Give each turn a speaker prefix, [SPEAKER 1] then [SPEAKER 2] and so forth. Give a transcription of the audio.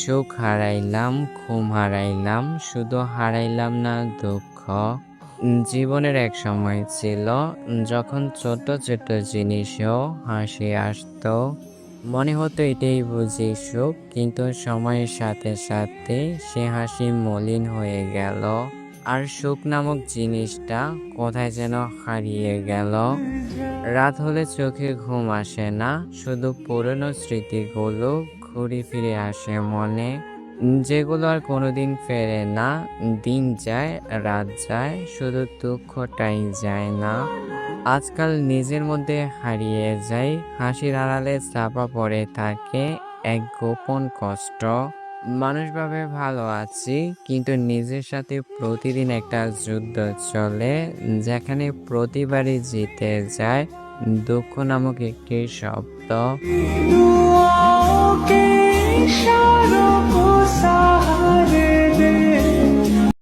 [SPEAKER 1] সুখ হারাইলাম, ঘুম হারাইলাম, শুধু হারাইলাম না, দুঃখ। জীবনের এক সময় ছিল, যখন ছোট ছোট জিনিসও হাসি আসতো। মনে হতো এটাই বুঝি সুখ, কিন্তু সময়ের সাথে সাথে সে হাসি মলিন হয়ে গেল। আর সুখ নামক জিনিসটা কোথায় যেন হারিয়ে গেল। রাত হলে চোখে ঘুম আসে না, শুধু পুরনো স্মৃতিগুলো ঘুরে ফিরে আসে মনে। যেগুলো আর কোনোদিন ফেরে না। দিন যায়, রাত যায়, শুধু দুঃখটাই যায় না। আজকাল নিজের মধ্যে হারিয়ে যায় হাসির আড়ালে চাপা পড়ে থাকে, এক গোপন কষ্ট। মানুষভাবে ভালো আছি, কিন্তু নিজের সাথে প্রতিদিন একটা যুদ্ধ চলে, যেখানে প্রতিবারই জিতে যায় দুঃখ নামক একটি শব্দ।